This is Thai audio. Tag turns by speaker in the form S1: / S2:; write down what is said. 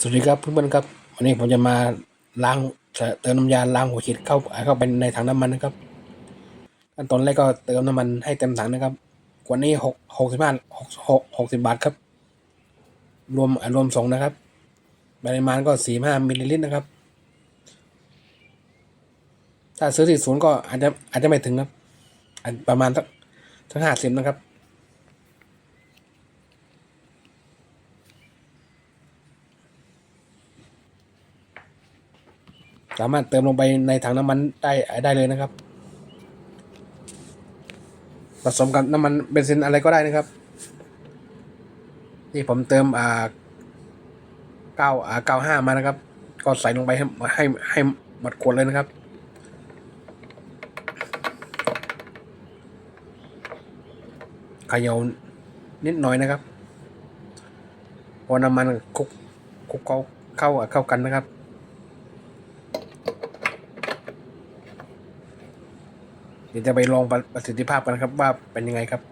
S1: สวัสดีครับเพื่อนๆครับ วันนี้ผมจะมาล้างเติมน้ำยาล้างหัวฉีดเข้าเข้าไปในถังน้ำมันนะครับขั้นตอนแรกก็เติมน้ำมันให้เต็มถังนะครับขวดนี้หกหกสิบห้าหกหกหกสิบบาทครับ รวมรวมส่งนะครับปริมาณก็สี่ห้ามิลลิลิตรนะครับ ถ้าซื้อที่ศูนย์ก็อาจจะอาจจะไม่ถึงครับ ประมาณสักสักห้าสิบนะครับ สามารถเติมลงไปในถังน้ำมันได้ได้เลยนะครับ ผสมกับน้ำมันเบนซินอะไรก็ได้นะครับนี่ผมเติมอ่าเก้าอ่าเก้าห้ามานะครับ ก็ใส่ลงไปให้ให้ให้หมดขวดเลยนะครับเขย่านิดหน่อยนะครับพอน้ำมันคุกคุกเข้าเข้าเข้ากันนะครับ เดี๋ยวจะไปลองประสิทธิภาพกันครับว่าเป็นยังไงครับ